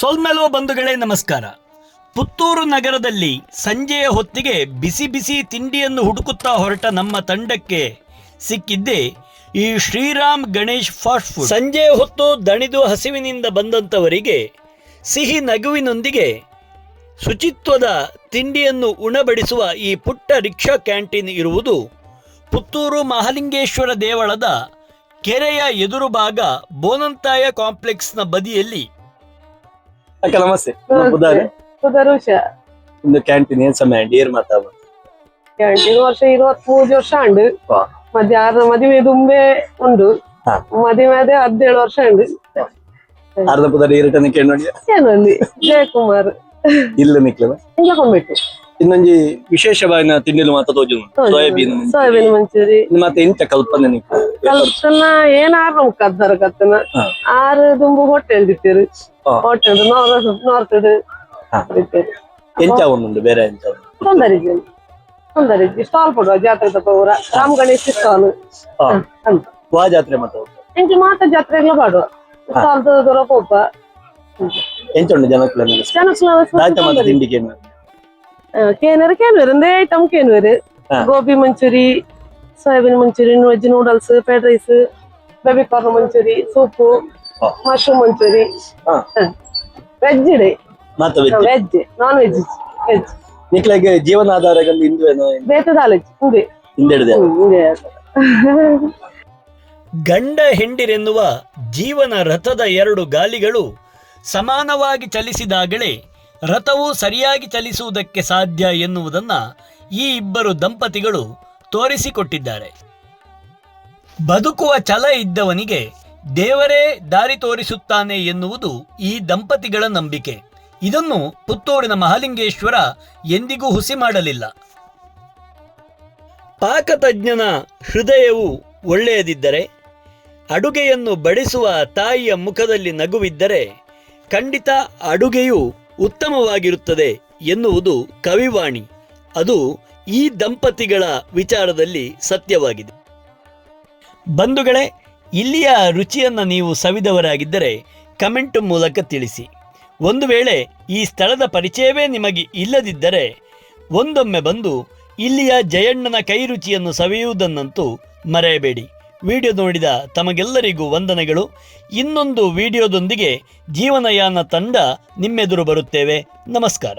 ಸೋಲ್ಮೆಲೋ ಬಂಧುಗಳೇ, ನಮಸ್ಕಾರ. ಪುತ್ತೂರು ನಗರದಲ್ಲಿ ಸಂಜೆಯ ಹೊತ್ತಿಗೆ ಬಿಸಿ ಬಿಸಿ ತಿಂಡಿಯನ್ನು ಹುಡುಕುತ್ತಾ ಹೊರಟ ನಮ್ಮ ತಂಡಕ್ಕೆ ಸಿಕ್ಕಿದ್ದೇ ಈ ಶ್ರೀರಾಮ್ ಗಣೇಶ್ ಫಾಸ್ಟ್ ಫುಡ್. ಸಂಜೆಯ ಹೊತ್ತು ದಣಿದು ಹಸಿವಿನಿಂದ ಬಂದಂಥವರಿಗೆ ಸಿಹಿ ನಗುವಿನೊಂದಿಗೆ ಶುಚಿತ್ವದ ತಿಂಡಿಯನ್ನು ಉಣಬಡಿಸುವ ಈ ಪುಟ್ಟ ರಿಕ್ಷಾ ಕ್ಯಾಂಟೀನ್ ಇರುವುದು ಪುತ್ತೂರು ಮಹಾಲಿಂಗೇಶ್ವರ ದೇವಳದ ಕೆರೆಯ ಎದುರು ಭಾಗ ಬೋನಂತಾಯ ಕಾಂಪ್ಲೆಕ್ಸ್ನ ಬದಿಯಲ್ಲಿ ಅಕ್ಕ ನಮಸ್ತೆ. ಪುದಾರೆ. ಪುದರುಷ ಒಂದು ಕ್ಯಾಂಟೀನ್ ಏನ್ ಸಮಯ? ಉಂಟು ಏರ್ ಮಾತಾಡ ಕ್ಯಾಂಟೀನ್ ವರ್ಷ ಇರುವತ್ ಮೂರು ವರ್ಷ ಉಂಡು ಮತ್ತೆ ಯಾರ ಮದುವೆ ದುಂಬೆ ಉಂಡು. ಮದುವೆ ಅದೇ ಹದಿನೇಳು ವರ್ಷ ಉಂಡು ಅರ್ಧ ಪುದಾರೆ ಏರಿಟ ಕೇಳಿ ನೋಡಿ ಏನಲ್ಲಿ ಜಯಕುಮಾರ್. ಇಲ್ಲ ನಿಕ್ಲವ ಹಿಂಗೆ ಕೊಂಡ್ಬಿಟ್ಟು ಇನ್ನೊಂಜಿ ವಿಶೇಷವಾಗಿ ತಿಂಡಿಲು ಮಾತ ತೋಜುನು ಸೋಯಾಬೀನ್ ಸೋಯಾಬೀನ್ ಮಂಚೂರಿ. ಮತ್ತೆ ಎಂತ ಕಲ್ಪನೆ ಕಲ್ಪನ ಏನಾರ ನಮ್ಗೆ ಕದ್ದಾರ ಕತ್ತನ. ಆರು ದುಂಬು ಹೋಟೆಲ್ ಹಾ. ಹೋಟೆಲ್ ನಾರ್ತ್ ನೋರ್ತಡು ಹಾ. ಎಂಚ ಒಂದುಂಡು ಬೇರೆ ಎಂಚ ಉಂಟು? ತೊಂದರಿಜಿ ತೊಂದರಿಜಿ ಸ್ಟಾಲ್ ಕೊಡುವ ಜಾತ್ರೆ ತಪ್ಪ ಊರ. ರಾಮ್ ಗಣೇಶ್ ಸ್ಟಾಲ್ ವಾ ಜಾತ್ರೆ ಮಾತ ಎಂಟು ಮಾತ ಜಾತ್ರೆಗಳ ಮಾಡುವ. ಸ್ಟಾಲ್ ದೂರ ಹೋಪ ಎಂಚ ಉಂಡು ಜನಕ್ಲ ಜನಕ್ಕೆ ತಿಂಡಿಗೆ ಕೇನರು എന്തേ ಒಂದೇ ಐಟಮ್ ഗോപി ಹಾ. Gobi manchuri soyabean manchuri veg noodles fried rice baby corn manchuri soup. Mushroom manchuri veg ಇದೆ ಮತ್ತೆ veg veg non veg veg ನಿಕ್ಲೆಗೆ ಜೀವನಾಧಾರಗಳು ಇಂದು ಏನೋ ಬೇತದ ಹಿಂದೆ ಹಿಂದೆ ಗಂಡ ಹೆಂಡಿರೆನ್ನುವ ಜೀವನ ರಥದ ಎರಡು ಗಾಲಿಗಳು ಸಮಾನವಾಗಿ ಚಲಿಸಿದಾಗಲೇ ರಥವು ಸರಿಯಾಗಿ ಚಲಿಸುವುದಕ್ಕೆ ಸಾಧ್ಯ ಎನ್ನುವುದನ್ನು ಈ ಇಬ್ಬರು ದಂಪತಿಗಳು ತೋರಿಸಿಕೊಟ್ಟಿದ್ದಾರೆ. ಬದುಕುವ ಛಲ ಇದ್ದವನಿಗೆ ದೇವರೇ ದಾರಿ ತೋರಿಸುತ್ತಾನೆ ಎನ್ನುವುದು ಈ ದಂಪತಿಗಳ ನಂಬಿಕೆ. ಇದನ್ನು ಪುತ್ತೂರಿನ ಮಹಾಲಿಂಗೇಶ್ವರ ಎಂದಿಗೂ ಹುಸಿ ಮಾಡಲಿಲ್ಲ. ಪಾಕತಜ್ಞನ ಹೃದಯವು ಒಳ್ಳೆಯದಿದ್ದರೆ, ಅಡುಗೆಯನ್ನು ಬಡಿಸುವ ತಾಯಿಯ ಮುಖದಲ್ಲಿ ನಗುವಿದ್ದರೆ ಖಂಡಿತ ಅಡುಗೆಯು ಉತ್ತಮವಾಗಿರುತ್ತದೆ ಎನ್ನುವುದು ಕವಿವಾಣಿ. ಅದು ಈ ದಂಪತಿಗಳ ವಿಚಾರದಲ್ಲಿ ಸತ್ಯವಾಗಿದೆ. ಬಂಧುಗಳೇ, ಇಲ್ಲಿಯ ರುಚಿಯನ್ನು ನೀವು ಸವಿದವರಾಗಿದ್ದರೆ ಕಮೆಂಟ್ ಮೂಲಕ ತಿಳಿಸಿ. ಒಂದು ವೇಳೆ ಈ ಸ್ಥಳದ ಪರಿಚಯವೇ ನಿಮಗೆ ಇಲ್ಲದಿದ್ದರೆ, ಒಂದೊಮ್ಮೆ ಬಂದು ಇಲ್ಲಿಯ ಜಯಣ್ಣನ ಕೈ ರುಚಿಯನ್ನು ಸವಿಯುವುದನ್ನಂತೂ ಮರೆಯಬೇಡಿ. ವಿಡಿಯೋ ನೋಡಿದ ತಮಗೆಲ್ಲರಿಗೂ ವಂದನೆಗಳು. ಇನ್ನೊಂದು ವಿಡಿಯೋದೊಂದಿಗೆ ಜೀವನಯಾನ ತಂಡ ನಿಮ್ಮೆದುರು ಬರುತ್ತೇವೆ. ನಮಸ್ಕಾರ.